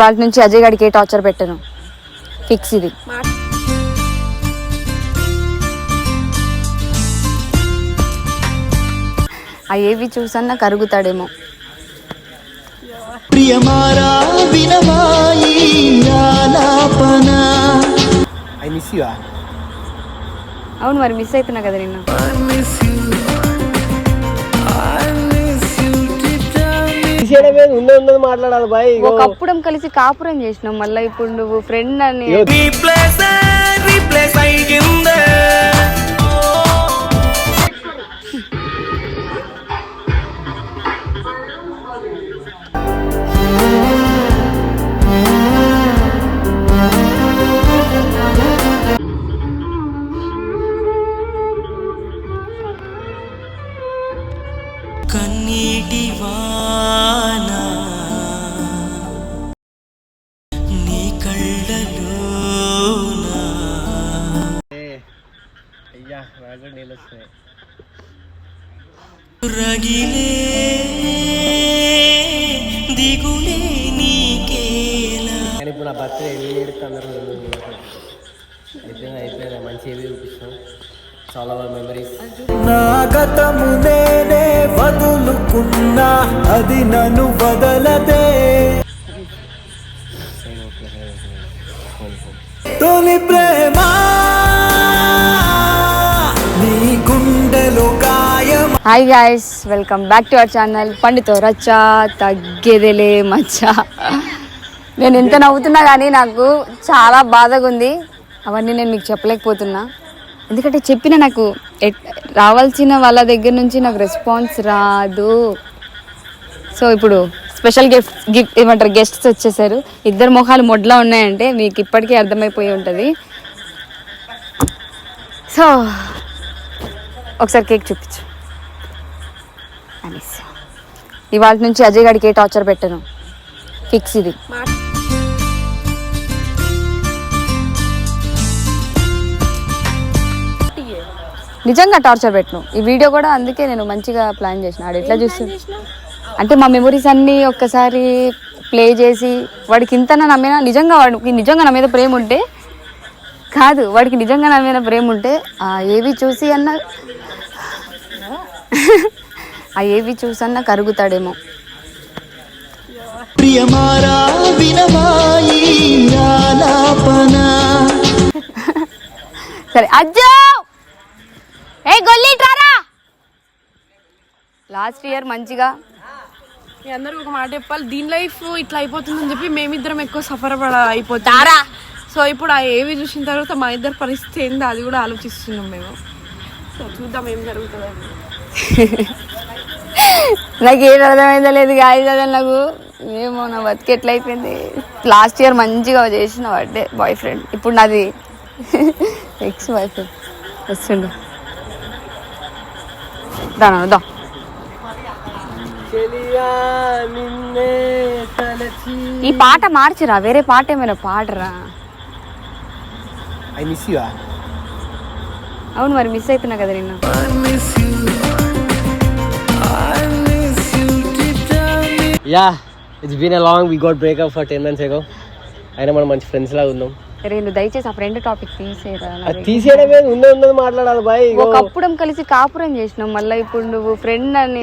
వాళ్ళ నుంచి అజయ్ గారికి ఏ టార్చర్ పెట్టను. ఫిక్స్ ఇది. ఆ ఏవి చూసన్నా కరుగుతాడేమో. ప్రియమారా వినవాయి ఆలాపన ఐ మిస్ యూ అవును మరి మిస్ అవుతున్నా కదా నిన్ను. ఉన్నది ఉన్నది మాట్లాడాలి బాయ్. ఒకప్పుడు కలిసి కాపురం చేసినాం మళ్ళీ ఇప్పుడు నువ్వు ఫ్రెండ్ అని రగిలే దిగులే నీకేలా? కానీ ఇప్పుడు నా బర్త్డే ఎన్ని అందరూ అయిపోయింది మంచి ఏవి చూపిస్తాం. చాలా మెమరీస్ నా గతము నేనే వదులుకున్నా అది నన్ను వదలదే. తొలి ప్రేమ hi guys welcome back to our channel పండుతో రచ్చా తగ్గేదేలే మచ్చ. నేను ఎంత నవ్వుతున్నా కానీ నాకు చాలా బాధగా ఉంది అవన్నీ నేను మీకు చెప్పలేకపోతున్నా. ఎందుకంటే చెప్పిన నాకు ఎట్- రావాల్సిన వాళ్ళ దగ్గర నుంచి నాకు రెస్పాన్స్ రాదు. సో ఇప్పుడు స్పెషల్ గిఫ్ట్ గిఫ్ట్ ఏమంటారు గెస్ట్స్ వచ్చేసారు. ఇద్దరు మొహాలు మొడ్లా ఉన్నాయంటే మీకు ఇప్పటికీ అర్థమైపోయి ఉంటుంది. సో ఒకసారి కేక్ చూపించు. అనేసి ఇవాళ నుంచి అజయ్ గారికి ఏ టార్చర్ పెట్టను? ఫిక్స్ ఇది. నిజంగా టార్చర్ పెట్టను. ఈ వీడియో కూడా అందుకే నేను మంచిగా ప్లాన్ చేసిన. ఆడు ఎట్లా చూస్తు అంటే మా మెమరీస్ అన్నీ ఒక్కసారి ప్లే చేసి వాడికి ఇంత నా మీద నిజంగా వాడికి నిజంగా నా మీద ప్రేమ ఉంటే కాదు వాడికి నిజంగా నా మీద ప్రేమ ఉంటే ఏవి చూసి అన్న ఆ ఏవి చూసన్నా కరుగుతాడేమో. ప్రియమారా వినవాయి ఆలాపన సరే అజ్జో! ఏ గొల్లి ట్రారా లాస్ట్ ఇయర్ మంచిగా. మీ అందరూ ఒక మాట చెప్పాలి. దీని లైఫ్ ఇట్లా అయిపోతుందని చెప్పి మేమిద్దరం ఎక్కువ సఫర్ పడ అయిపోతాం తారా సో ఇప్పుడు ఆ ఏవి చూసిన తర్వాత మా ఇద్దరు పరిస్థితి ఏందో అది కూడా ఆలోచిస్తున్నాం మేము. సో చూద్దాం ఏం జరుగుతుందో. నాకు ఏం అర్థమైందో లేదు గాయ కదా నాకు. ఏమో నా బతికి ఎట్లా అయిపోయింది లాస్ట్ ఇయర్ మంచిగా చేసిన బర్త్డే బాయ్ ఫ్రెండ్ ఇప్పుడు నాది ఎక్స్ బాయ్ ఫ్రెండ్ వస్తుండు దాని దా. ఈ పాట మార్చిరా వేరే పాట ఏమైనా పాడరా? అవును మరి మిస్ అవుతున్నా కదా నిన్ను. Yeah it's been a long we got breakup for ten months ago అయినా మనం మంచి ఫ్రెండ్స్ లాగా ఉన్నాం. రే నువ్వు దయచేసి ఆ ఫ్రెండ్ టాపిక్ తీసేరా నా అది దగ్గర. తీసేయడం మీద ఉన్నది ఉన్నది మాట్లాడాలి బాయ్. ఒకప్పుడు కలిసి కాపురం చేసినాం మళ్ళీ ఇప్పుడు నువ్వు ఫ్రెండ్ అని.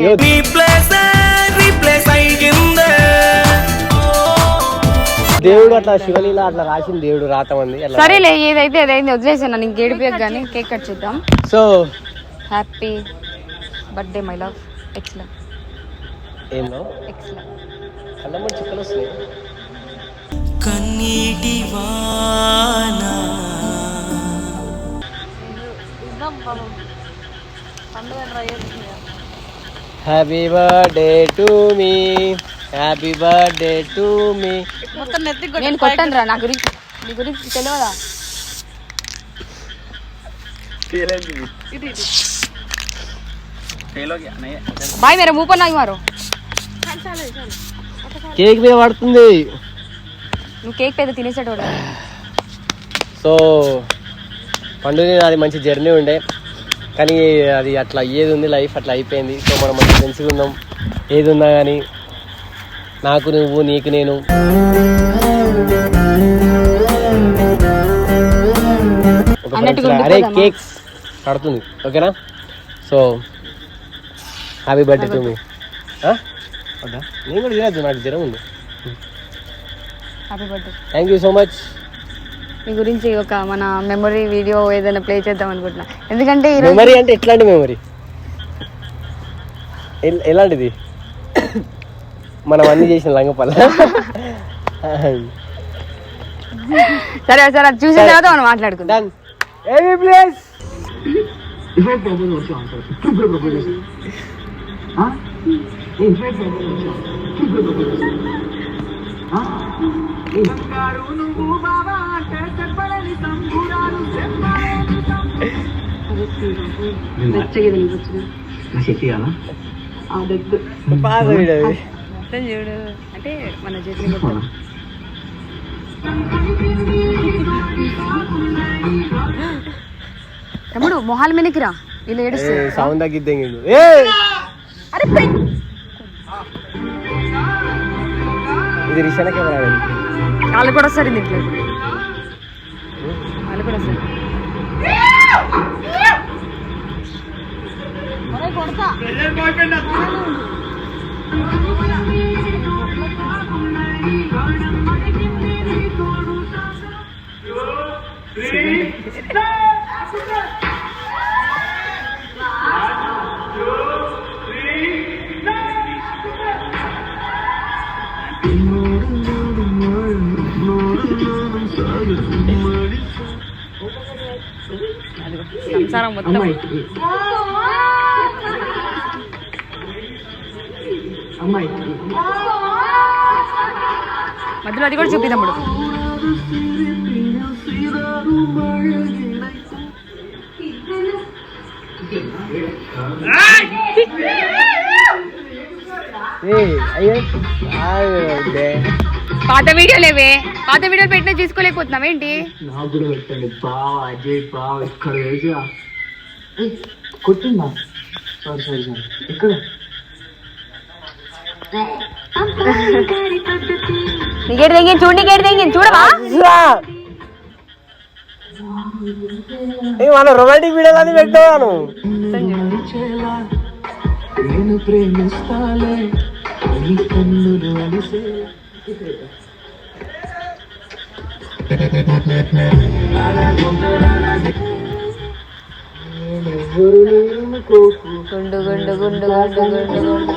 దేవుడు అట్లా శివలీల అట్లా రాసిన దేవుడు రాతమంది సరేలే ఏదైతే అదైంది వదిలేసాను నీకు గేడిపోయాక కానీ కేక్ కట్ చేద్దాం. So happy birthday my love ex love ఏందో కళ్ళమ్మ చుక్కలు వస్తున్నాయి. కన్నీటి వాన. Happy birthday to me happy birthday to me మొత్తం నెత్తి నేను కొట్టాను రా నా గురించి నీ గురించి తెలియదా? బాయ్ మేరే ముప్పై నాకు మారు. కేక్ మీద పడుతుంది. నువ్వు కేక్ పెద్ద తినేసాడు సో పండుగ అది మంచి జర్నీ ఉండే. కానీ అది అట్లా అయ్యేది ఉంది లైఫ్ అట్లా అయిపోయింది. సో మనం మంచి ఫ్రెండ్స్గా ఉన్నాం. ఏది ఉన్నా కానీ నాకు నువ్వు నీకు నేను. అరే కేక్స్ పడుతుంది ఓకేనా? So happy birthday to me వద్దా నేను కూడా తినద్దు నాకు జ్వరం ఉంది. Happy birthday thank you so much మీ గురించి ఒక మన మెమరీ వీడియో ఏదైనా ప్లే చేద్దాం అనుకుంటున్నా. ఎందుకంటే ఈరోజు మెమరీ అంటే ఎట్లాంటి మెమరీ ఎలాంటిది? మనం అన్ని చేసిన లంగపల్ల సరే సరే అది చూసిన తర్వాత మనం మాట్లాడుకుందాం. డన్ ఏవి ప్లేస్ వీడది మొత్తం చూడు అంటే మన చేతిని మొత్తం తమ్ముడు మొహాల మీదకి రా. వీళ్ళు ఏడుస్తారు. సౌండ్ తగ్గిద్దాం ఏ! ఇది రిషాన కెమెరా వాళ్ళు కూడా వస్తారు దీంట్లో వాళ్ళు కూడా వస్తారు ఒరేయ్ కొడతా. సంసారం మొత్తం. మధ్యలో అది కూడా చూపి తమ్ముడు అయ్యో. పాత వీడియోలేవే పాత వీడియోలు పెట్టినా చూసుకోలేకపోతున్నావు ఏంటి? నాకు కూడా పెట్టండి. బావ అజయ్ బావ ఇక్కడ వేసా కొట్టిందా? Sorry sorry sorry. ఎక్కడ? నీకేడు తెంగి చూడు నీకేడు తెంగి. చూడవా? ఏ మన రొమాంటిక్ పెట్టాను నేను ప్రేమిస్తాలే నీ కన్నులు అలిసే. గుండు గుండు గుండు గుండు గుండు గుండు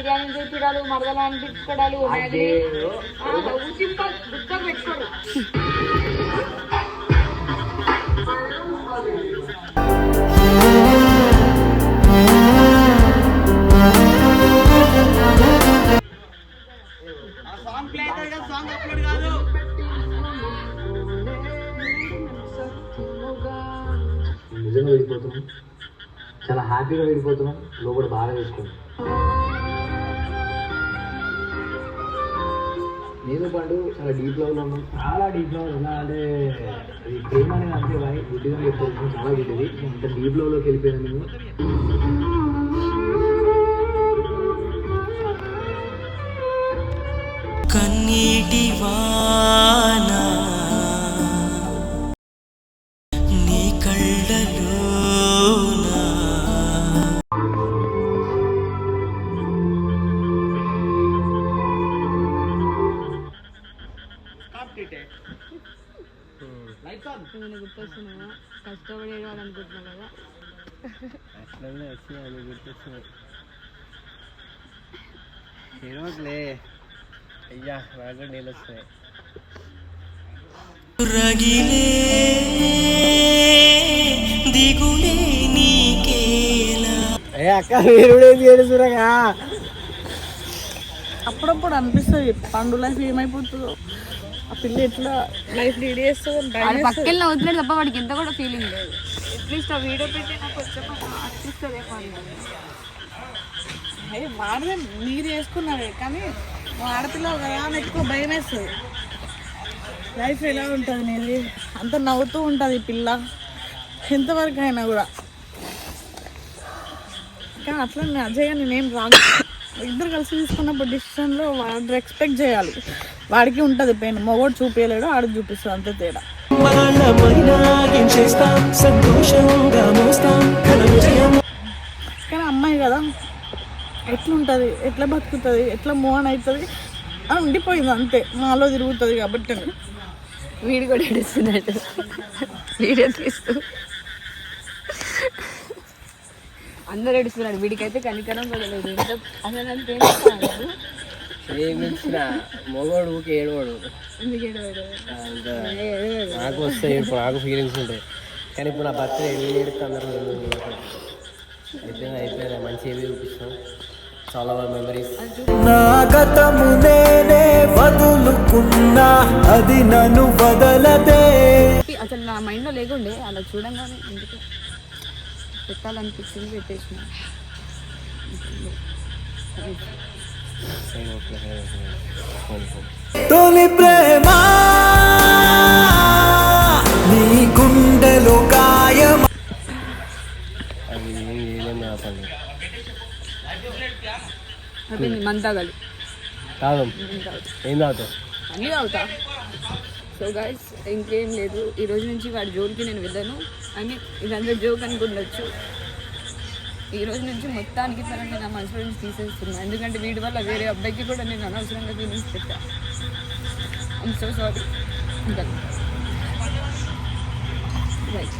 బిర్యానీ తిప్పడాలు మరదలాన్ని తిప్పడాలు పెట్టుకోరు. నిజంగా వెళ్ళిపోతున్నాం. చాలా హ్యాపీగా వెళ్ళిపోతున్నాం. లోపల బాగా వేసుకున్నాం నేను పండు చాలా డీప్ లవ్ ఉన్నాం చాలా డీప్ లెవెల్ ఎలా అంటే అది ప్రేమ అనేది అంతే బాయ్ గుడ్డిగా చెప్పారు చాలా గుడ్డిది అంత డీప్ లెవెల్లోకి వెళ్ళిపోయాను నేను. కన్నీటి వా తెలుసులే అయ్యా నాకు నీళ్ళు వస్తున్నాయి. అప్పుడప్పుడు అనిపిస్తుంది పండు లైఫ్ ఏమైపోతుందో. ఆ పిల్లి ఎట్లా లైఫ్ లీడ్ చేస్తుంది పక్కన వదిలేదు తప్ప వాడికి ఎంత కూడా ఫీలింగ్ లేదు. అట్లీస్ట్ ఆ వీడియో పెట్టి నాకు వచ్చే అనిపిస్తుంది అయ్యి మాడదే మీరు చేసుకున్నారే కానీ మా కదా అని ఎక్కువ భయం వేస్తుంది. లైఫ్ ఎలా ఉంటుంది నేను అంత నవ్వుతూ ఉంటుంది ఈ పిల్ల. ఎంతవరకు అయినా కూడా. కానీ అట్లా నేను అజయ్ నేనేం రాను. ఇద్దరు కలిసి తీసుకున్నప్పుడు డిసిషన్లో వాడు ఎక్స్పెక్ట్ చేయాలి. వాడికి ఉంటుంది పెయిన్ మొగోడు చూపించలేడు ఆడు చూపిస్తుంది. అంతే తేడా. సంతోషంగా ఎట్లుంటుంది? ఎట్లా బతుకుతుంది? ఎట్లా మూవ్ ఆన్ అవుతుంది అని ఉండిపోయింది అంతే. మాలో తిరుగుతుంది కాబట్టి. వీడు కూడా ఏడుస్తున్నాడు. వీడియో తీస్తూ అందరు ఏడుస్తున్నాడు. వీడికైతే కనికరం కూడా లేదు ఎంత అసలు అంత ఊకే ఏడవాడు. నాకు వస్తాయి ఇప్పుడు నాకు ఫీలింగ్స్ ఉంటాయి. కానీ ఇప్పుడు నా బర్త్డే ఎన్ని ఏడుస్తే అందరూ అయిపోయింది మంచి ఏవి చూపిస్తాం. చాలా మెమరీస్ నా గతము నేనే వదులుకున్నా అది నన్ను వదలదే. అసలు నా మైండ్లో లేకుండే అలా చూడంగానే ఎందుకు పెట్టాలనిపించింది పెట్టేసిన. తొలి ప్రేమ అదే మంత్ తాగాలి తాగం. ఏం తాగుతావు? అన్నీ అవుతా సో గైస్ ఇంకేం లేదు. ఈ రోజు నుంచి వాడి జోలికి నేను వెళ్ళను. మీన్ ఇదంతా జోక్ అనుకుండొచ్చు. ఈ రోజు నుంచి మొత్తానికి తనని నా మనసులో నుంచి తీసేస్తున్నాను ఎందుకంటే వీడి వల్ల వేరే అబ్బాయికి కూడా నేను అనవసరంగా ఫీలింగ్స్ పెట్టా. I'm so sorry right